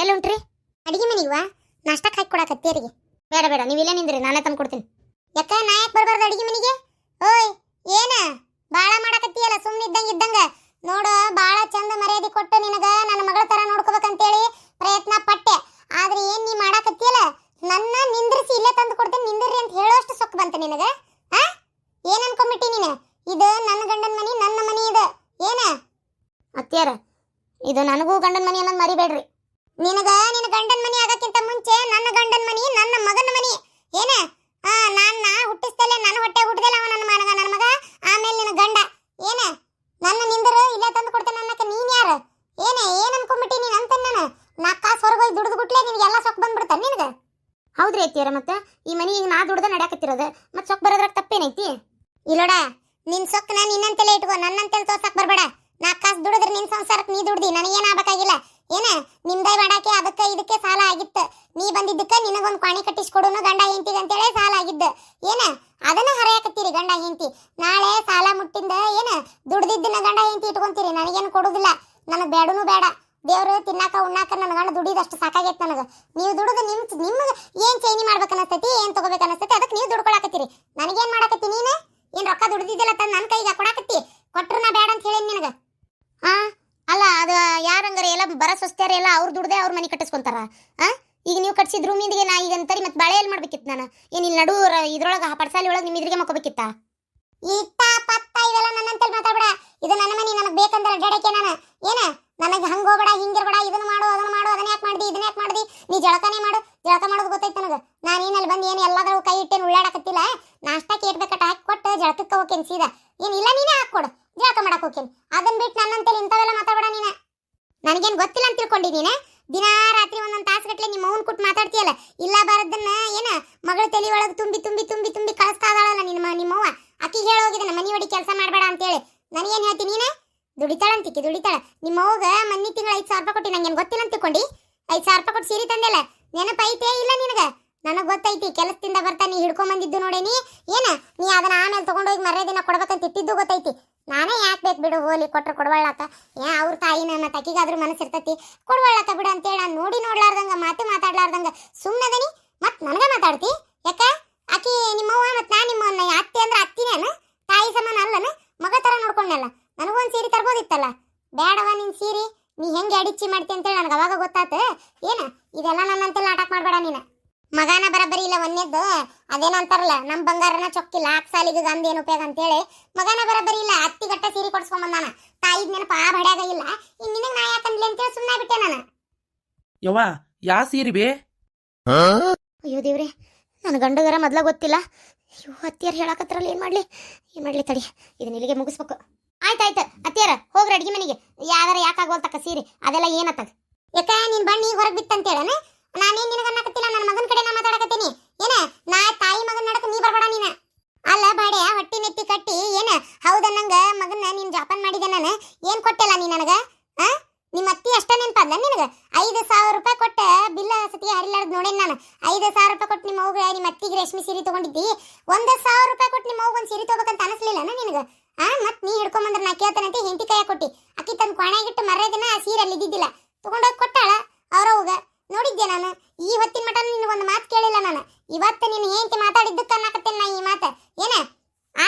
ಎಲ್ಲಿ ಹೊಂಟ್ರಿ ಅಡಿಗೆ ಮನೆಗೆ ನಾಷ್ಟಕ್ಕೆ ಹಾಕಿ ಕೊಡಾಕತ್ತೀರಿಗೆ ಬೇಡ ಬೇಡ ನೀವು ಇಲ್ಲೇ ನಿಂದ್ರಿ, ನಾನೇ ತಂದು ಕೊಡ್ತೀನಿ. ಯಾಕ, ನಾ ಯಾಕೆ ಬರಬಾರ್ದು ಅಡಿಗೆ ಮನೆಗೆ? ಓಯ್, ಏನ? ಬಾಳ ಮಾಡಾಕತ್ತೀಯಲ್ಲ ಸುಮ್ಮನೆ ಇದ್ದಂಗ ಇದ್ದಂಗ. ನೋಡು, ಬಾಳ ಚಂದ ಮರ್ಯಾದೆ ಕೊಟ್ಟು ನಿನಗ ನನ್ನ ಮಗಳ ತರ ನೋಡ್ಕೋಬೇಕಂತೇಳಿ ಪ್ರಯತ್ನ ಪಟ್ಟೆ. ಆದ್ರೆ ಏನ್ ನೀ ಮಾಡಾಕತ್ತೀಯಲ್ಲ? ನನ್ನ ನಿಂದ್ರಿಸಿ ಇಲ್ಲೇ ತಂದು ಕೊಡ್ತೀನಿ, ನಿಂದ್ರಿ ಅಂತ ಹೇಳೋಷ್ಟು ಸೊಕ್ಕ ಬಂತ ನಿನಗ? ಆ? ಏನ್ ಅನ್ಕೊಂಬಿಟ್ಟಿ ನೀನು? ಇದು ನನ್ನ ಗಂಡನ ಮನಿ, ನನ್ನ ಮನಿ ಇದು. ಏನ? ಅತ್ಯಾರ ಇದು ನನಗೂ ಗಂಡನ ಮನಿ ಅನ್ನೋದು ಮರಿಬೇಡ್ರಿ ನಿನಗ ನಿನ್ನ ಗಂಡನ ಮನಿ ಆಗಕ್ಕಿಂತ ಮುಂಚೆ ನನ್ನ ಗಂಡನ ಮನಿ ನನ್ನ ಮಗನ ಮನಿ ಏನ ಆ ನಾನ್ನ ಹುಟ್ಟಿಸ್ತಲೆ ನನ್ನ ಹೊಟ್ಟೆ ಹುಟ್ಟದಲ್ಲ ಅವ ನನ್ನ ಮಗ ನನ್ನ ಮಗ ಆಮೇಲೆ ನಿನ್ನ ಗಂಡ ಏನ ನನ್ನ ನಿಂದರು ಇಲ್ಲೇ ತಂದು ಕೊಡ್ತೇನೆ ಅನ್ನಕ್ಕೆ ನೀನ್ ಯಾರು ಏನ ಏನ್ ಅನ್ಕೊಂಬಿಟ್ಟಿ ನೀನ್ ಅಂತ ನಾನು ನಾಲ್ಕು ಕಾಸು ಹೊರಗೆ ಹೋಗಿ ದುಡ್ದು ಬಿಟ್ಲೆ ನಿನ್ಗೆ ಎಲ್ಲ ಸೊಕ್ಕ ಬಂದ್ಬಿಡ್ತ ನಿನಗ ಹೌದ್ರಿ ಅತ್ತಿಯರ ಮತ್ತೆ ಈ ಮನಿ ಈಗ ನಾ ದುಡ್ದ ನಡ್ಯಾಕತ್ತಿರೋದು ಮತ್ತೆ ಸೊಕ್ಕ ಬರೋದ್ರಾಗ ತಪ್ಪೇನೈತಿ ಇಲ್ಲೋಡ, ನಿನ್ ಸೊಕ್ಕನ ನಿನ್ನಂತೆಲೆ ಇಟ್ಕೋ ನನ್ನಂತೆಲ್ ತೋರ್ಸಕ್ ಬರಬೇಡ. ನಾ ಕಾಸ್ ದುಡಿದ್ರೆ ನಿನ್ ಸಂಸಾರಕ್ಕೆ ನೀ ದುಡ್ದಿ, ನನಗೇನ್ ಆಗ್ಬೇಕಾಗಿಲ್ಲ. ಏನ ನಿಮ್ದೈ ಮಾಡಕ್ಕೆ ಅದಕ್ಕೆ ಇದಕ್ಕೆ ಸಾಲ ಆಗಿತ್ತು. ನೀ ಬಂದಿದ್ದಕ್ಕೆ ನಿನಗೊಂದು ಪಾಣಿ ಕಟ್ಟಿಸ್ಕೊಡೋನು ಗಂಡ ಹೆಂಡತಿಗೆ ಅಂತೇಳಿ ಸಾಲ ಆಗಿದ್ದು. ಏನ, ಅದನ್ನ ಹರಿಯಾಕತ್ತೀರಿ ಗಂಡ ಹೆಂಡತಿ. ನಾಳೆ ಸಾಲ ಮುಟ್ಟಿಂದ ಏನ, ದುಡ್ದಿದ್ದನ್ನ ಗಂಡ ಹೆಂಡತಿ ಇಟ್ಕೊಂತೀರಿ, ನನಗೇನು ಕೊಡುದಿಲ್ಲ. ನನಗೆ ಬೇಡನು ಬೇಡ ದೇವ್ರು ತಿನ್ನಾಕ ಉಣ್ಣಾಕ ನನ್ನ ಗಂಡ ದುಡಿದಷ್ಟು ಸಾಕಾಗೈತೆ ನನಗೆ. ನೀವು ದುಡಿದು ನಿಮ್, ನಿಮ್ಗೆ ಏನ್ ಚೈನಿ ಮಾಡ್ಬೇಕು ಅನಸ್ತೈತಿ ಏನ್ ತಗೋಬೇಕು ಅನಸ್ತೈತಿ ಅದಕ್ಕೆ ನೀವು ದುಡ್ಕೊಳಕತ್ತೀರಿ. ನನಗೇನ್ ಮಾಡಕತ್ತಿ ನೀನು? ಏನ್ ರೊಕ್ಕ ದುಡ್ದಿದ್ದಿಲ್ಲ ತಂದು ನನ್ನ ಕೈಗೆ ಕೊಡಾಕತ್ತಿ? ಕೊಟ್ರು ನಾ ಬೇಡ ಅಂತ ಹೇಳೇನಿ ನಿನಗೆ? ಹಾ ಅಲ್ಲ, ಅದು ಯಾರಂಗಾರ ಎಲ್ಲ ಬರ ಸ್ವಸ್ತ್ಯಾರ ಎಲ್ಲ ಅವ್ರು ದುಡ್ದೆ ಅವ್ರ ಮನೆ ಕಟ್ಟಿಸ್ಕೊಂತಾರ? ಆ? ಈಗ ನೀವು ಕಟ್ಸಿದ ರೂಮಿಂದಿಗೆ ನಾ ಈಗ ಅಂತರಿ ಮತ್ತೆ ಬಾಳೆ ಎಲ್ಲಿ ಮಾಡ್ಬೇಕಿತ್ತು ನಾನು? ಏನ್ ಇಲ್ಲಿ ನಡು ಇದ್ರೊಳಗೆ ಪಡ್ಸಾಲಿ ಒಳಗೆ ನಿಮ್ಮ ಇದ್ರಿಗೆ ಮಕ್ಕೋಬೇಕಿತ್ತ? ಇತ್ತ ಪತ್ತ ಇವೆಲ್ಲ ನನ್ನಂತಲ್ಲಿ ಮಾತಾಡ್ಬೇಡ. ಇದು ನನ್ನ ಮನೆ, ನನಗೆ ಬೇಕಂದ್ರೆ ಅಡ್ಡಾಡಕ್ಕೆ ನಾನು. ಏನ? ನನಗೆ ಹಂಗೆ ಹೋಗ್ಬೇಡ ಹಿಂಗಿರ್ಬೇಡ ಇದನ್ನ ಮಾಡು ಅದನ್ನ ಮಾಡು ಅದನ್ನ ಯಾಕೆ ಮಾಡ್ದಿ ಇದನ್ನ ಯಾಕೆ ಮಾಡ್ದಿ? ನೀ ಜಳಕನೇ ಮಾಡು, ಜಳಕ ಮಾಡೋದು ಗೊತ್ತೈತೆ ನನಗೆ. ನಾನು ಏನಲ್ಲಿ ಬಂದು ಏನು ಎಲ್ಲಾದ್ರೂ ಕೈ ಇಟ್ಟೇನು ಉಳ್ಳಾಡಕತ್ತಿಲ್ಲ ನಾಷ್ಟಕ್ಕೆ ಕೊಟ್ಟು ಜಳಕಕ್ಕೆ ಹೋಗ್ತೇನೆ ಸೀದಾ? ಏನು ಇಲ್ಲ ನೀನೇ ಹಾಕ್ಕೊಡು ಜಳಕ ಮಾಡಕ್ಕೆ ಹೋಗ್ತೇನೆ ಅದನ್ನ ಬಿಟ್ಟು ನನ್ನಂತೇಳಿ ಇಂಥವೆಲ್ಲ ಮಾತಾಡ್ಬೇಡ ನೀನು. ನನಗೇನು ಗೊತ್ತಿಲ್ಲ ಅಂತ ತಿಳ್ಕೊಂಡಿ ನೀನು. ದಿನಾ ರಾತ್ರಿ ಒಂದೊಂದು ತಾಸುಗಟ್ಲೆ ನಿಮ್ಮ ಮೌನ್ ಕೊಟ್ಟು ಮಾತಾಡ್ತೀಯಲ್ಲ? ಇಲ್ಲ ಬಾರದನ್ನ ಏನ? ಮಗಳ ತಲೆ ಒಳಗೆ ತುಂಬಿ ತುಂಬಿ ತುಂಬಿ ತುಂಬಿ ಕಳಿಸ್ತಾ ಇದಾಳಲ್ಲ ನಿನ್ನ ನಿಮ್ಮವ್ವ ಅಕ್ಕಿ ಹೇಳೋಗಿದೆ ನಮ್ಮ ಮನೆ ಒಡಿ ಕೆಲಸ ಮಾಡಬೇಡ ಅಂತೇಳಿ. ನನಗೇನು ಹೇಳ್ತೀನಿ ನೀನು? ದುಡಿತಾಳಂತಿಕ್ಕಿ ದುಡಿತಾಳ. ನಿಮ್ಮ ಅವ್ಗ ಮನ್ನಿ ತಿಂಗಳು ಐದು ಸಾವಿರ ರೂಪಾಯಿ ಕೊಟ್ಟು ನಂಗೇನು ಗೊತ್ತಿಲ್ಲ ಅಂತ ತಿಳ್ಕೊಂಡಿ? ಐದು ಸಾವಿರ ರೂಪಾಯಿ ಕೊಟ್ಟು ಸೀರೆ ತಂದೆಲ್ಲ? ನೆನಪೈತೇ ಇಲ್ಲ ನಿನಗೆ? ನನಗೆ ಗೊತ್ತೈತಿ, ಕೆಲಸದಿಂದ ಬರ್ತಾ ನೀ ಹಿಡ್ಕೊಂಬಂದಿದ್ದು ನೋಡೇನಿ ಏನ? ನೀ ಅದನ್ನ ಆಮೇಲೆ ತಗೊಂಡೋಗಿ ಮರ್ರೆ ದಿನ ಕೊಡ್ಬೇಕಂತ ಇಟ್ಟಿದ್ದು ಗೊತ್ತೈತಿ. ನಾನೇ ಯಾಕೆ ಬೇಕು ಬಿಡು ಹೋಲಿ ಕೊಟ್ರು ಕೊಡ್ವಳ್ಳಾಕ ಏ, ಅವ್ರ ತಾಯಿ ನನ್ನ ತಕ್ಕಿಗಾದ್ರೂ ಮನಸ್ಸು ಇರ್ತೈತಿ. ಬಿಡು ಅಂತೇಳಿ ನಾನು ನೋಡಿ ನೋಡ್ಲಾರ್ದಂಗ, ಮಾತು ಮಾತಾಡ್ಲಾರ್ದಂಗ ಸುಮ್ಮನದನಿ ಮತ್ತೆ ನನಗೆ ಮಾತಾಡ್ತಿ? ಯಾಕ? ಆಕಿ ನಿಮ್ಮವ್ವ ಮತ್ತೆ ನಾನು ನಿಮ್ಮ ಅತ್ತೆ ಅಂದ್ರೆ ಅತ್ತಿನೇನ? ತಾಯಿ ಸಮಾನ ಅಲ್ಲನ? ಮಗ ತರ ನೋಡ್ಕೊಂಡಲ್ಲ ನನಗೊಂದು ಸೀರೆ ತರ್ಬೋದಿತ್ತಲ್ಲ? ಬೇಡವ ನಿನ್ನ ಸೀರೆ, ನೀ ಹೆಂಗೆ ಅಡಿಚ್ಚಿ ಮಾಡ್ತಿ ಅಂತೇಳಿ ನನಗೆ ಅವಾಗ ಗೊತ್ತಾತು. ಏನ? ಇದೆಲ್ಲ ನನ್ನಂತೆಲ್ಲ ನಾಟಕ ಮಾಡಬೇಡ ನೀನು. ಮಗನ ಬರಬರಿ ಇಲ್ಲ ಒಂದೇದ್ದು ಅದೇನಂತಾರಲ್ಲ ನಮ್ಮ ಬಂಗಾರನ ಚೊಕ್ಕಿಲ್ಲ ಆಕ್ ಸಾಲಿಗೆ ಗಂಧ ಏನು ಉಪಯೋಗ ಅಂತೇಳಿ. ಮಗನ ಬರಬರಿ ಇಲ್ಲ ಅತ್ತಿ ಗಟ್ಟ ಸೀರೆ ಕೊಡ್ಸ್ಕೊಂಬಂದಾನ ತಾಯಿ ನೆನಪ ಆ ಬಡ್ಯಾಗ ಇಲ್ಲ. ಇನ್ ನಿನಗ್ ನಾ ಯಾಕಂದ್ಲಿ ಅಂತೇಳಿ ಸುಮ್ಮನೆ ಬಿಟ್ಟೆ ನಾನು. ಯವ್ವ ಯಾ ಸೀರಿ ಬೇ? ಅಯ್ಯೋ ದೇವ್ರೆ ನನ್ನ ಗಂಡಗರ ಮೊದ್ಲ ಗೊತ್ತಿಲ್ಲ. ಅಯ್ಯೋ ಅತ್ತಿಯರ್ ಹೇಳಕತ್ರಲ್ಲ ಏನ್ ಮಾಡ್ಲಿ? ಏನ್ ಮಾಡ್ಲಿ ತಡಿ ಇದನ್ನ ಇಲ್ಲಿಗೆ ಮುಗಿಸ್ಬೇಕು. ಆಯ್ತಾಯ್ತು ಅತ್ತಿಯರ ಹೋಗ್ರಿ ಅಡ್ಗೆ ಮನೆಗೆ. ಯಾವ್ದಾರ ಯಾಕಾಗೋಲ್ತಕ್ಕ ಸೀರೆ? ಅದೆಲ್ಲ ಏನತ್ತ ಯಾಕ ನಿನ್ ಬಣ್ಣಿ ಹೊರಗೆ ಬಿತ್ತಂತೇಳನ? ನಾನೇನ್ ನಿನಗ ಅನ್ನಕತ್ತಿಲ್ಲ ನನ್ನ ಮಗನ ಕಡೆ ನಾ ಮಾತಾಡಕತ್ತೀನಿ. ಏನ? ನಾ ತಾಯಿ ಮಗನ ನಡಕ ನೀ ಬರಬೇಡ ನೀನ. ಅಲ್ಲ ಬಾಡೆ ಹೊಟ್ಟಿ ನೆತ್ತಿ ಕಟ್ಟಿ, ಏನ? ಹೌದನ್ನಂಗ ಮಗನ ನೀನ್ ಜಾಪಾನ್ ಮಾಡಿದೆ ನಾನು? ಏನ್ ಕೊಟ್ಟೆಲ್ಲ ನೀ ನನಗ? ಆ? ನಿಮ್ಮ ಅತ್ತಿ ಅಷ್ಟ ನೆನಪಾದ್ಲ ನಿನಗ? ಐದು ಸಾವಿರ ರೂಪಾಯಿ ಕೊಟ್ಟ ಬಿಲ್ಲ ಸತಿ ಹರಿಲಾರ್ದು ನೋಡೇನ್ ನಾನು? ಐದು ಸಾವಿರ ರೂಪಾಯಿ ಕೊಟ್ಟು ನಿಮ್ಮ ಅವ್ಗ ನಿಮ್ಮ ಅತ್ತಿಗೆ ರೇಷ್ಮೆ ಸೀರೆ ತಗೊಂಡಿದ್ದಿ? ಒಂದು ಸಾವಿರ ರೂಪಾಯಿ ಕೊಟ್ಟು ನಿಮ್ಮ ಒಂದು ಸೀರೆ ತಗೋಬೇಕಂತ ಅನಿಸ್ಲಿಲ್ಲ ನಿನಗ? ಆ? ಮತ್ ನೀ ಹಿಡ್ಕೊಂಬಂದ್ರೆ ನಾ ಕೇಳ್ತಾನಂತ ಹೆಂಡತಿ ಕೈಯ ಕೊಟ್ಟಿ. ಅಕ್ಕಿ ತನ್ನ ಕೊಣೆಗಿಟ್ಟು ಮರ್ರೆ ದಿನ ಆ ಸೀರೆ ಅಲ್ಲಿ ಇದ್ದಿದ್ದಿಲ್ಲ ತಗೊಂಡೋಗಿ ಕೊಟ್ಟಾಳ ಅವ್ರವ್ಗ ನೋಡಿದ್ದೆ ನಾನು? ಈ ಹೊತ್ತಿನ ಮಟ ನಿನ್ನ ಒಂದು ಮಾತು ಕೇಳಿಲ್ಲ ನಾನು. ಇವತ್ತು ನೀನು ಹೆಂಡತಿ ಮಾತಾಡಿದ್ದಕ್ಕೆ ಅನ್ನಕತ್ತೇನೆ ನಾ ಈ ಮಾತು? ಏನ?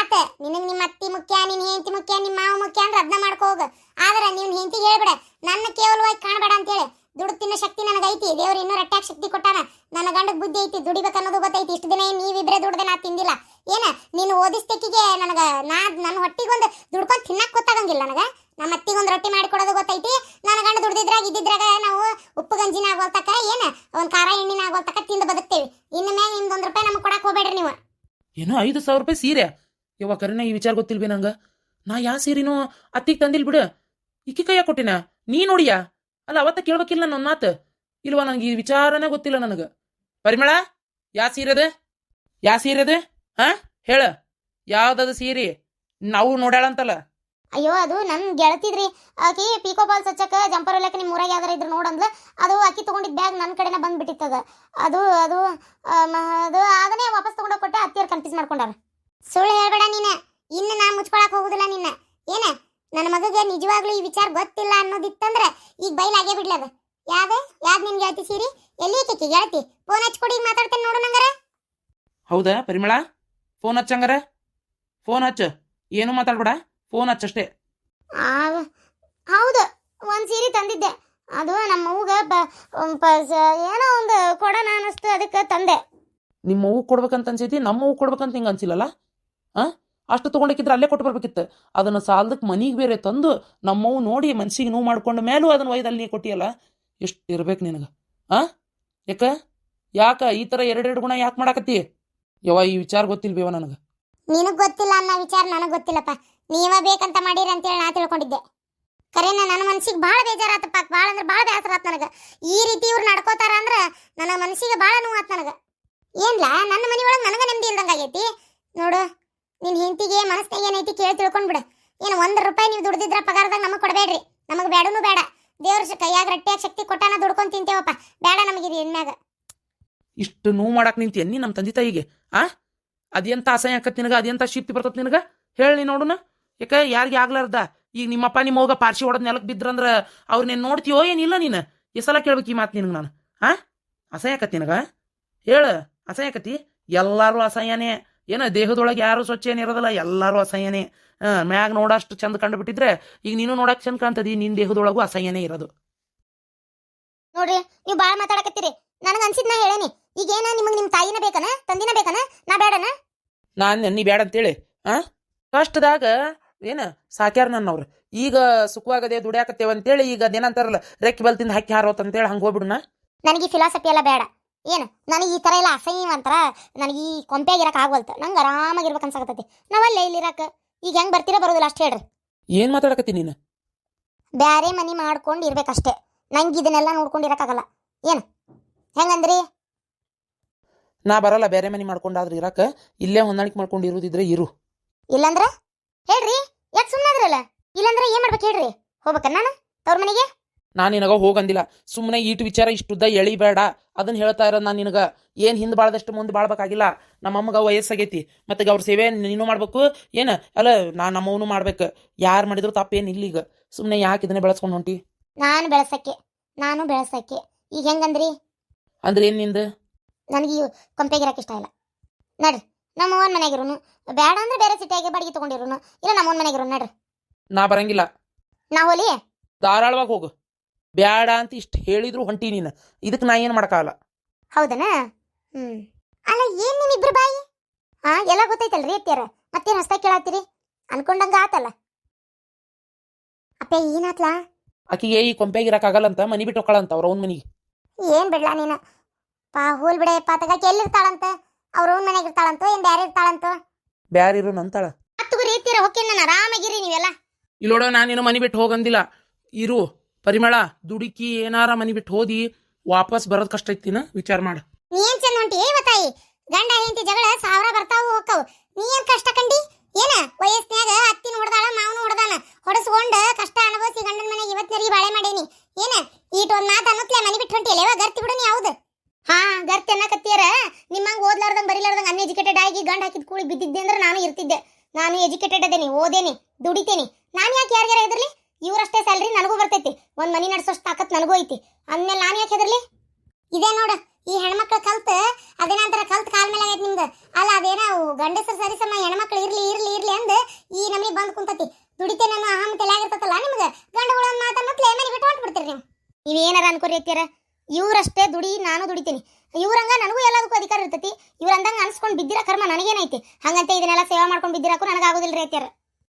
ಆತ, ನಿನಗೆ ನಿಮ್ಮ ಅತ್ತಿ ಮುಖ್ಯ ನಿನ್ನ ಹೆಂಡತಿ ಮುಖ್ಯ ನಿಮ್ಮ ಮಾವ ಮುಖ್ಯ ಅಂದ್ರೆ ಅದನ್ನ ಮಾಡ್ಕೋ ಹೋಗು. ಆದ್ರೆ ನೀನು ಹೆಂಡತಿಗೆ ಹೇಳ್ಬೇಡ. ನನ್ನ ಕೇವಲವಾಗಿ ಕಾಣಬೇಡ ಅಂತೇಳಿ. ದುಡ್ಡು ತಿನ್ನೋ ಶಕ್ತಿ ನನಗೈತಿ. ದೇವ್ರು ಇನ್ನೂ ರಟ್ಟಾಗ ಶಕ್ತಿ ಕೊಟ್ಟಾನ. ನನ್ನ ಗಂಡಕ್ಕೆ ಬುದ್ಧಿ ಐತಿ, ದುಡಿಬೇಕು ಅನ್ನೋದು ಗೊತ್ತೈತಿ. ಇಷ್ಟು ದಿನ ನೀವಿಬ್ಬರೇ ದುಡ್ದೆ ನಾ ತಿಂದಿಲ್ಲ. ಏನ? ನೀನು ಓದಿಸ್ತಕ್ಕಿಗೆ ನನಗೆ ನಾ ನನ್ನ ಹೊಟ್ಟಿಗೊಂದು ದುಡ್ಕೊಂಡು ತಿನ್ನಕ್ಕೆ ಗೊತ್ತಾಗಂಗಿಲ್ಲ ನನಗ? ನಮ್ಮ ಅತ್ತಿಗೊಂದು ರೊಟ್ಟಿ ಮಾಡಿ ಕೊಡೋದು ಗೊತ್ತೈತಿ? ನನ್ನ ಗಂಡ ದುಡ್ದಿದ್ರಾಗ ಇದ್ದಿದ್ರಾಗ ನಾವು ಉಪ್ಪು ಗಂಜಿನ ಆಗೋಲ್ತಕ ಏನು? ಒಂದು ಖಾರ ಎಣ್ಣಿನ ಆಗೋಲ್ತಕ ತಿಂದು ಬದುಕ್ತೇವೆ. ಇನ್ನು ಮೇಲೆ ನಿಮ್ದು ಒಂದು ರೂಪಾಯಿ ನಮಗೆ ಕೊಡಕ್ಕೆ ಹೋಗ್ಬೇಡ್ರಿ ನೀವು. ಏನೋ ಐದು ಸಾವಿರ ರೂಪಾಯಿ ಸೀರೆ. ಯವ್ವ ಕರೆನ ಈ ವಿಚಾರ ಗೊತ್ತಿಲ್ವೇ ನಂಗೆ? ನಾ ಯಾ ಸೀರೆನೂ ಅತ್ತಿಗೆ ತಂದಿಲ್ ಬಿಡು. ಇಕ್ಕಿ ಕೈಯ ಕೊಟ್ಟಿನ? ನೀ ನೋಡಿಯಾ? ಅಲ್ಲ, ಅವತ್ತ ಕೇಳ್ಬೇಕಿಲ್ಲ ನನ್ನ ಮಾತು. ಇಲ್ವಾ ನಂಗೆ ಈ ವಿಚಾರನೇ ಗೊತ್ತಿಲ್ಲ ನನಗೆ? ಪರಿಮಳ, ಯಾ ಸೀರೆದ? ಯಾ ಸೀರೆದ? ಹಾಂ? ಹೇಳ. ಯಾವ್ದದ ಸೀರೆ? ನಾವು ನೋಡ್ಯಾಳಂತಲ್ಲ. ಅಯ್ಯೋ, ಅದು ನನ್ನ ಗೆಳತಿದ್ರಿ. ಆಕಿ ಪೀಕೋ ಬಾಲ್ ಸಚ್ಚಕ ಜಂಪರ್ ಹೊಲಕ್ಕೆ ನಿಮ್ಮ ಊರಾಗ ಯಾವ್ದಾರ ಇದ್ರು ನೋಡಂದ್ಲ. ಅದು ಆಕಿ ತಗೊಂಡಿದ್ ಬ್ಯಾಗ್ ನನ್ನ ಕಡೆನ ಬಂದ್ಬಿಟ್ಟಿತ್ತದ ಅದು. ಅದು ಅದು ಅದನ್ನೇ ವಾಪಸ್ ತೊಗೊಂಡೋಗಿ ಕೊಟ್ಟೆ ಅತ್ತಿಯರ್ ಕನ್ಫ್ಯೂಸ್ ಮಾಡ್ಕೊಂಡಾರ. ಸುಳ್ಳು ಹೇಳ್ಬೇಡ ನೀನು. ಇನ್ನು ನಾ ಮುಚ್ಕೊಳಕ್ ಹೋಗುದಿಲ್ಲ ನಿನ್ನ. ಏನ? ನನ್ನ ಮಗಗೆ ನಿಜವಾಗ್ಲೂ ಈ ವಿಚಾರ ಗೊತ್ತಿಲ್ಲ ಅನ್ನೋದಿತ್ತಂದ್ರೆ ಈಗ ಬೈಲಾಗೇ ಬಿಡ್ಲದ ಯಾವ್ದು? ಯಾವ್ದು ನಿನ್ ಗೆಳತಿ ಸೀರಿ? ಎಲ್ಲಿ ಕಿಕ್ಕಿ ಗೆಳತಿ? ಫೋನ್ ಹಚ್ಕೊಡಿ ಮಾತಾಡ್ತೇನೆ ನೋಡು ನಂಗಾರ. ಹೌದಾ ಪರಿಮಳ? ಫೋನ್ ಹಚ್ಚಂಗಾರ? ಫೋನ್ ಹಚ್ಚ. ಏನು ಮಾತಾಡ್ಬೇಡ? ಫೋನ್ ಹಚ್ಚಷ್ಟೇ. ಆ- ಹೌದು ಒಂದ್ ಸೀರೆ ತಂದಿದ್ದೆ. ಅದು ನಮ್ಮ ಅವ್ಗ ಏನೋ ಒಂದು ಕೊಡೋಣ ಅನಿಸ್ತು ಅದಕ್ಕೆ ತಂದೆ. ನಿಮ್ಮ ಅವ್ವ ಕೊಡ್ಬೇಕಂತ ಅನ್ಸೈತಿ ನಮ್ಮ ಅವ್ವ ಕೊಡ್ಬೇಕಂತ ಹಿಂಗೆ ಅನ್ಸಿಲ್ಲಲ್ಲ? ಆ? ಅಷ್ಟು ತೊಗೊಂಡಕ್ಕಿದ್ರೆ ಅಲ್ಲೇ ಕೊಟ್ಟು ಬರ್ಬೇಕಿತ್ತು. ಅದನ್ನು ಸಾಲದಕ್ಕೆ ಮನಿಗೆ ಬೇರೆ ತಂದು ನಮ್ಮವ್ವ ನೋಡಿ ಮನ್ಸಿಗೆ ನೋವು ಮಾಡ್ಕೊಂಡ ಮೇಲೂ ಅದನ್ನ ಒಯ್ದಲ್ಲಿ ನೀ ಕೊಟ್ಟಿಯಲ್ಲ? ಎಷ್ಟು ಇರ್ಬೇಕು ನಿನಗೆ ಆ? ಯಾಕ? ಯಾಕ ಈ ಥರ ಎರಡೆರಡು ಗುಣ ಯಾಕೆ ಮಾಡಾಕತ್ತಿ? ಯವ ಈ ವಿಚಾರ ಗೊತ್ತಿಲ್ಬೇವ ನನಗೆ? ನಿನಗೆ ಗೊತ್ತಿಲ್ಲ ಅನ್ನೋ ವಿಚಾರ ನನಗೆ ಗೊತ್ತಿಲ್ಲಪ್ಪ. ನೀವ ಬೇಕಂತ ಮಾಡಿರಿ ಅಂತೇಳಿ ನಾ ತಿಳ್ಕೊಂಡಿದ್ದೆ. ಕರೆನ ನನ್ನ ಮನ್ಸಿಗೆ ಭಾಳ ಬೇಜಾರಾತಪ್ಪ. ಭಾಳ ಅಂದ್ರೆ ಭಾಳ ಬೇಸರ ಆತು ನನಗೆ. ಈ ರೀತಿ ಇವ್ರು ನಡ್ಕೋತಾರ ಅಂದ್ರೆ ನನ್ನ ಮನಸ್ಸಿಗೆ ಭಾಳ ನೋವಾತ್ ನನಗೆ. ಏನ್ಲ, ನನ್ನ ಮನಿ ಒಳಗೆ ನನಗ ನೆಮ್ಮದಿ ಇಲ್ದಂಗ ಆಗೈತಿ? ನೋಡು, ನಿನ್ ಹೆಂಡತಿಗೆ ಮನಸ್ಸಿನಾಗ ಏನೈತಿ ಕೇಳಿ ತಿಳ್ಕೊಂಡ್ಬಿಡು ಏನು ಒಂದ್ ರೂಪಾಯಿ ನೀವು ದುಡ್ದಿದ್ರ ಪಗಾರದಾಗ ನಮಗ್ ಕೊಡಬೇಡ್ರಿ. ನಮಗ್ ಬೇಡನು ಬೇಡ ದೇವ್ರ ಕೈಯಾಗ ರಟ್ಟಿಯಾಗ ಶಕ್ತಿ ಕೊಟ್ಟಾನ ದುಡ್ಕೊಂಡ್ ತಿಂತೇವಪ್ಪ. ಬೇಡ ನಮಗಿದು ಎಣ್ಣಾಗ ಇಷ್ಟು ನೋವು ಮಾಡಕ್ ನಿಂತಿ ಎನ್ನಿ ನಮ್ಮ ತಂದೆ ತಾಯಿಗೆ? ಆ? ಅದೆಂತ ಅಸಹ್ಯ ಆಕತ್ ನಿನಗೆ ಅದೆಂತ ಶಿಪ್ತಿ ಬರ್ತತ್ ನಿನಗ? ಹೇಳಿ ನೋಡುನ. ಯಾಕ ಯಾರಿಗೆ ಆಗ್ಲಾರ್ದ? ಈಗ ನಿಮ್ಮಪ್ಪ ನಿಮ್ಮ ಹೋಗ ಪಾರ್ಸಿ ಹೊಡೆದ್ ನೆಲಕ್ಕೆ ಬಿದ್ರಂದ್ರ ಅವ್ರು ನೀನು ನೋಡ್ತೀಯೋ ಏನಿಲ್ಲ ನೀನು? ಈ ಸಲ ಕೇಳ್ಬೇಕು ಈ ಮಾತು ನಿನಗೆ ನಾನು. ಹಾ ಅಸಹ್ಯ ಆಕತ್ ನಿನಗ? ಹೇಳು ಅಸಹ್ಯ ಆಕತಿ ಎಲ್ಲಾರು ಅಸಹ್ಯನೇ. ಏನ ದೇಹದೊಳಗೆ ಯಾರು ಸ್ವಚ್ಛ ಏನಿರೋದಿಲ್ಲ ಎಲ್ಲಾರು ಅಸಹ್ಯನೇ. ಮ್ಯಾಗ ನೋಡಷ್ಟು ಚಂದ ಕಂಡು ಬಿಟ್ಟಿದ್ರೆ ಈಗ ನೀನು ನೋಡಕ್ ಚಂದ ಕಾಣ್ತದಿ ನಿನ್ ದೇಹದೊಳಗೂ ಅಸಹ್ಯನೇ ಇರೋದು. ನೋಡ್ರಿ ನೀವು ಬಾಳ ಮಾತಾಡಕತ್ತೀರಿ. ನನಗೆ ಅನ್ಸಿದ್ನ ಹೇಳೇನಿ. ಈಗೇನ ನಿಮಗೆ ನಿಮ್ಮ ತಾಯಿನ ಬೇಕನ? ತಂದಿನ ಬೇಕನ? ನಾ ಬೇಡನ ನಾನು ನೀ ಬೇಡ ಅಂತೇಳಿ ಆ? ಕಷ್ಟದಾಗ ಏನ ಸಾಕ್ಯಾರ ನನ್ನವ್ರು. ಈಗ ಸುಖವಾಗದೆ ದುಡಿಯಾಕತ್ತೇವೆ ಅಂತೇಳಿ ಈಗ ಅದೇನಂತಾರಲ್ಲ ರೆಕ್ಕಿ ಬಲ್ತಿಂದ ಹಾಕಿ ಹಾರೋತ್ ಅಂತೇಳಿ ಹಂಗೆ ಹೋಗ್ಬಿಡುನ ನನಗೆ ಫಿಲಾಸಫಿ ಎಲ್ಲ ಬೇಡ. ಏನು? ನನಗೆ ಈ ತರ ಎಲ್ಲ ಅಸಹ್ಯ ಅಂತಾರ ನನಗೆ ಈ ಕೊಂಪೆಯಾಗಿರಕ್ಕೆ ಆಗ್ವಲ್ತ ನಂಗೆ ಆರಾಮಾಗಿರ್ಬೇಕು ಅನ್ಸಕತ್ತೈತಿ. ನಾವಲ್ಲೇ ಇಲ್ಲಿರಕ. ಈಗ ಹೆಂಗೆ ಬರ್ತೀರಾ ಬರೋದಿಲ್ಲ ಅಷ್ಟೇ ಹೇಳ್ರಿ. ಏನು ಮಾತಾಡಕತ್ತಿ ನೀನು? ಬ್ಯಾರೆ ಮನಿ ಮಾಡ್ಕೊಂಡು ಇರ್ಬೇಕಷ್ಟೇ. ನಂಗೆ ಇದನ್ನೆಲ್ಲ ನೋಡ್ಕೊಂಡು ಆಗಲ್ಲ ಏನು? ಹೆಂಗಂದ್ರಿ? ನಾ ಬರಲ್ಲ. ಬೇರೆ ಮನೆ ಮಾಡ್ಕೊಂಡಾದ್ರೆ ಇರಾಕ. ಇಲ್ಲೇ ಹೊಂದಾಣಿಕೆ ಮಾಡ್ಕೊಂಡು ಇರೋದಿದ್ರೆ ಇರು. ಇಲ್ಲಂದ್ರೆ? ಹೇಳ್ರಿ. ಸುಮ್ಮನಾದ್ರಲ್ಲ ಇಲ್ಲಂದ್ರೆ ಏನ್ ಮಾಡ್ಬೇಕು ಹೇಳ್ರಿ? ಹೋಗ್ಬೇಕ ನಾನು? ತವ್ರ ಮನೆಗೆ? ನಾನು ನಿನಗ ಹೋಗಂದಿಲ್ಲ. ಸುಮ್ಮನೆ ಈಟ್ ವಿಚಾರ ಇಷ್ಟುದ್ದ ಎಳಿಬೇಡ. ಅದನ್ನ ಹೇಳ್ತಾ ಇರೋದು ನಾನು ನಿನಗ. ಏನ್ ಹಿಂದ್ ಬಾಳ್ದಷ್ಟು ಮುಂದೆ ಬಾಳ್ಬೇಕಾಗಿಲ್ಲ. ನಮ್ಮಮ್ಮಗ ವಯಸ್ಸಾಗೈತಿ. ಮತ್ತೆ ಅವ್ರ ಸೇವೆ ನೀನು ಮಾಡ್ಬೇಕು. ಏನ? ಅಲ್ಲ ನಾ ನಮ್ಮವನು ಮಾಡ್ಬೇಕು. ಯಾರು ಮಾಡಿದ್ರು ತಪ್ಪೇನು ಇಲ್ಲೀಗ ಸುಮ್ಮನೆ ಯಾಕೆ ಇದನ್ನ ಬೆಳೆಸ್ಕೊಂಡು ಹೊಂಟಿ? ನಾನು ಬೆಳೆಸಕ್ಕೆ. ನಾನು ಬೆಳೆಸಕ್ಕೆ. ಈಗ ಹೆಂಗಂದ್ರಿ? ಅಂದ್ರೆ ಏನ್ನಿಂದ? ನನಗೆ ಕೊಂಪೆಗಿರಕ್ಕೆ ಇಷ್ಟ ಇಲ್ಲ. ನಡ್ರಿ. ನಮ್ಮ ಅವ್ವನ ಮನೆಗಿರೋನು. ಬೇಡ ಅಂದ್ರೆ ಬೇರೆ ಸಿಟಿಯಾಗೆ ಬಾಡಿಗೆ ತಗೊಂಡಿರೋನು. ಇಲ್ಲ ನಮ್ಮ ಅವ್ವನ ಮನೆಗಿರೋನು ನಡ್ರಿ. ನಾ ಬರಂಗಿಲ್ಲ. ನಾ ಹೋಲಿ ಧಾರಾಳವಾಗಿ ಹೋಗು. ಬ್ಯಾಡ ಅಂತ ಇಷ್ಟು ಹೇಳಿದ್ರು ಹೊಂಟಿ ನೀನು. ಇದಕ್ಕೆ ನಾ ಏನು ಮಾಡೋಕ್ಕಾಗಲ್ಲ. ಹೌದನ? ಹ್ಮ್. ಅಲ್ಲ ಏನ್ ನಿಮ್ಮಿಬ್ರು ಬಾಯಿ? ಹಾ ಎಲ್ಲ ಗೊತ್ತೈತಲ್ರಿ ಅತ್ಯಾರ ಮತ್ತೇನು ಹೊಸ್ತಾಗಿ ಕೇಳತ್ತೀರಿ? ಅನ್ಕೊಂಡಂಗ ಆತಲ್ಲ. ಅಪ್ಪ ಏನಾತ್ಲ ಆಕಿಗೆ ಈ ಅಂತ ಮನಿ ಬಿಟ್ಟು ಹೋಗ್ಕಳಂತ ಅವ್ರ ಅವ್ನ ಮನಿಗೆ. ಏನ್ ಬಿಡ್ಲಾ ನೀನು? ಪಾ ಹೋಲ್ ಬಿಡೆ ಪಾತಗಾಕಿ ಎಲ್ಲಿರ್ತಾಳಂತ? ಅವ್ರ ಓನ್ ಮನೆಗೆ ಇರ್ತಾಳಂತೂ ಏನ್ ಬ್ಯಾರೆ ಬ್ಯಾರ ಇರು ನಂತಾಳ ಹತ್ತುಗುರಿ ಇರ್ತೀರ ಹೋಗಿ ನಾನು ಆರಾಮಾಗಿರಿ ನೀವೆಲ್ಲ. ಇಲ್ಲೋಡ ನಾನು ನಿನ್ನ ಮನಿ ಬಿಟ್ಟು ಹೋಗಂದಿಲ್ಲ. ಇರು ಪರಿಮಳ ದುಡುಕಿ ಏನಾರ ಮನಿ ಬಿಟ್ಟು ಹೋದಿ ವಾಪಸ್ ಬರೋದ್ ಕಷ್ಟ ಐತಿನ ವಿಚಾರ ಮಾಡ. ನೀ ಏನ್ ಚಂದ ಹೊಂಟಿ? ಏ ಮತ್ತಾಯಿ ಗಂಡ ಹೆಂಡತಿ ಜಗಳ ಸಾವಿರ ಬರ್ತಾವು ಹೋಗ್ತಾವು ನೀ ಏನ್ ಕಷ್ಟ ಕಂಡಿ ಏನ ವಯಸ್ನ್ಯಾಗ ಅತ್ತಿನ ಹೊಡೆದಾಳ ಮಾವನು ಹೊಡೆದಾನ ಹೊಡಸ್ಕೊಂಡ ಕಷ್ಟ ಅನುಭವಿಸಿ ಗಂಡನ ಮನೆಗೆ ಇವತ್ತಿನರಿಗೆ ಬಾಳೆ ಮಾಡೇನಿ ಏನ ಈಟ್ ಒಂದ್ ಮಾತು ಅನ್ನತ್ಲೆ ಮನಿ ಬಿಟ್ಟು ಹೊಂಟಿಯಲ್ಲ ಇವಾಗ ಗರ್ತಿ ಬಿಡು ನೀ ಯಾವ್ದು ಹಾ ಗರ್ತಿ ಅನ್ನಕತ್ತೀರ ನಿಮ್ಮಂಗ್ ಓದ್ಲಾರ್ದಂಗ್ ಬರಿಲಾರ್ದಂಗ್ ಅನ್ಎಜುಕೇಟೆಡ್ ಆಗಿ ಗಂಡ ಹಾಕಿದ ಕೂಳಿ ಬಿದ್ದಿದ್ದೆ ಅಂದ್ರೆ ನಾನು ಇರ್ತಿದ್ದೆ ನಾನು ಎಜುಕೇಟೆಡ್ ಅದೇನಿ, ಓದೇನಿ, ದುಡಿತೇನಿ. ನಾನು ಯಾಕೆ ಯಾರ್ಯಾರ ಹೆದರ್ಲಿ ಇವರಷ್ಟೇ ಸ್ಯಾಲ್ರಿ ನನಗೂ ಬರ್ತೈತಿ. ಒಂದ್ ಮನಿ ನಡ್ಸೋಷ್ಟು ತಾಕತ್ ನನಗೂ ಐತಿ. ಅಂದ್ಮೇಲೆ ನಾನು ಯಾಕೆ ಹೆದರ್ಲಿ? ಇದೇ ನೋಡು, ಈ ಹೆಣ್ಮಕ್ಳು ಕಲ್ತ್, ಅದೇನಂತರ ಕಲ್ತ್ ಕಾಲ್ ಮೇಲೆ ಆಗೈತಿ ನಿಮ್ದು. ಅಲ್ಲ, ಅದೇನ ಗಂಡಸರು ಸರಿ ಸಮ ಹೆಣ್ಮಕ್ಳು ಇರ್ಲಿ ಇರ್ಲಿ ಇರ್ಲಿ ಅಂದ್ ಈ ನಮಗೆ ಬಂದ್ ಕುಂತತಿ. ದುಡಿತೇನೆ ಅನ್ನೋ ಅಹಂ ತಲೆಯಾಗಿರ್ತತಲ್ಲ ನಿಮ್ಗೆ? ಗಂಡುಗಳ ಮಾತಾಡ್ಬಿಟ್ಟು ಮಾತ ಮಕ್ಳು ಮನೆ ಬಿಟ್ಟು ಹೊಂಟ್ಬಿಡ್ತೀರಿ ನೀವು? ನೀವೇನಾರ ಅನ್ಕೋರಿ ಅತ್ಯಾರ ಇವ್ರಷ್ಟೇ ದುಡಿ, ನಾನು ದುಡಿತೀನಿ. ಇವ್ರಂಗ ನನಗೂ ಎಲ್ಲದಕ್ಕೂ ಅಧಿಕಾರ ಇರ್ತೈತಿ. ಇವ್ರ ಅಂದಂಗ ಅನ್ಸ್ಕೊಂಡು ಬಿದ್ದಿರ ಕರ್ಮ ನನಗೇನೈತಿ. ಹಂಗಂತ ಇದನ್ನೆಲ್ಲ ಸೇವಾ ಮಾಡ್ಕೊಂಡು ಬಿದ್ದಿರಾಕು ನನಗಾಗೋದಿಲ್ರಿ ಅತ್ಯಾರ.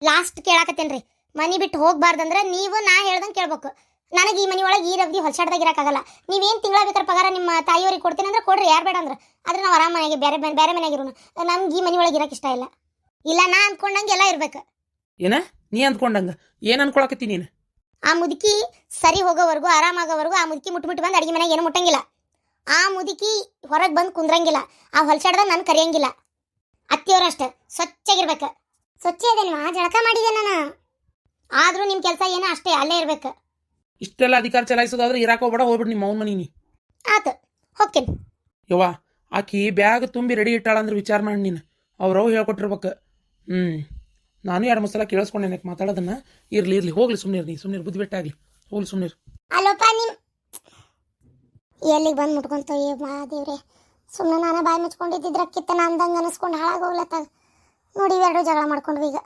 ಲಾಸ್ಟ್ ಕೇಳಾಕತ್ತೇನ್ರಿ. ಮನಿ ಬಿಟ್ಟು ಹೋಗ್ಬಾರ್ದಂದ್ರೆ ನೀವು ನಾ ಹೇಳ್ದಂಗೆ ಕೇಳ್ಬೇಕು. ನನಗೆ ಈ ಮನಿ ಒಳಗೆ ಈ ರವದಿ ಹೊಲ್ಸಾಡ್ದಾಗ ಇರಕ್ಕಾಗಲ್ಲ ನೀವೇನು ತಿಂಗಳ ಬೇಕಾದ್ರೆ ಪಗಾರ ನಿಮ್ಮ ತಾಯಿಯವ್ರಿಗೆ ಕೊಡ್ತೀನಿ ಅಂದ್ರೆ ಕೊಡ್ರಿ ಯಾರು ಬೇಡ ಅಂದ್ರೆ. ಆದ್ರೆ ನಾವು ಆರಾಮ ಮನೆಗೆ ಬೇರೆ ಬೇರೆ ಮನೆಯಾಗಿರೋನು ನಮ್ಗೆ ಈ ಮನಿ ಒಳಗೆ ಇರೋಕೆ ಇಷ್ಟ ಇಲ್ಲ. ಇಲ್ಲ ನಾ ಅಂದ್ಕೊಂಡಂಗೆ ಎಲ್ಲ ಇರ್ಬೇಕು. ಏನ? ನೀ ಅಂದ್ಕೊಂಡಂಗೆ ಏನು ಅನ್ಕೊಳಕತ್ತಿ ನೀನು? ಆ ಮುದುಕಿ ಸರಿ ಹೋಗೋವರೆಗೂ ಆರಾಮಾಗೋವರೆಗೂ ಆ ಮುದುಕಿ ಮುಟ್ಬಿಟ್ಟು ಬಂದು ಅಡಿಗೆ ಮನೆಗೆ ಏನು ಮುಟ್ಟಂಗಿಲ್ಲ. ಆ ಮುದುಕಿ ಹೊರಗೆ ಬಂದು ಕುಂದ್ರಂಗಿಲ್ಲ. ಆ ಹೊಲ್ಸಾಡ್ದ ನಾನು ಕರಿಯಂಗಿಲ್ಲ. ಅತ್ತಿಯವ್ರು ಅಷ್ಟೇ ಸ್ವಚ್ಛಾಗಿರ್ಬೇಕು. ಸ್ವಚ್ಛ ಆ ಜಳಕ ಮಾಡಿದೆ ನಾನು? ಆದ್ರೂ ನಿಮ್ಮ ಕೆಲಸ ಏನೋ ಅಷ್ಟೇ ಅಲ್ಲೇ ಇರ್ಬೇಕು. ಇಷ್ಟೆಲ್ಲ ಅಧಿಕಾರ ಚಲಾಯಿಸೋದಾದ್ರೆ ಇರಾಕ ಹೋಗ್ಬೇಡ ಹೋಗ್ಬಿಡಿ ನಿಮ್ಮ ಅವ್ನ ಮನೀನಿ ಆತ ಹೋಗ್ತೀನಿ. ಯವ್ವ ಆಕಿ ಬ್ಯಾಗ್ ತುಂಬಿ ರೆಡಿ ಇಟ್ಟಾಳಂದ್ರೆ ವಿಚಾರ ಮಾಡಿ ನೀನು. ಅವ್ರವ್ ಹೇಳ್ಕೊಟ್ಟಿರ್ಬೇಕು. ಹ್ಞೂ ನಾನು ಎರಡು ಮೂರು ಸಲ ಮಾತಾಡೋದನ್ನ? ಇರ್ಲಿ ಇರ್ಲಿ ಹೋಗ್ಲಿ ಸುಮ್ಮನೆ ನೀ ಬುದ್ಧಿ ಬೆಟ್ಟಾಗ್ಲಿ ಹೋಗ್ಲಿ ಸುಮ್ನಿರ್. ಅಲ್ಲೋಪ ಎಲ್ಲಿಗೆ ಬಂದು ಮುಟ್ಕೊಂತ ಮಾ ದೇವ್ರೆ ಸುಮ್ಮನೆ ನಾನು ಬಾಯಿ ಮುಚ್ಕೊಂಡಿದ್ದಿದ್ರೆ ಕಿತ್ತನ ಅಂದಂಗೆ ಅನಿಸ್ಕೊಂಡು ಹಾಳಾಗೋಗ್ಲತ್ತಾಗ ನೋಡಿ ಇವೆರಡು ಜಗಳ ಮಾಡ್ಕೊಂಡ್ವಿ ಈಗ.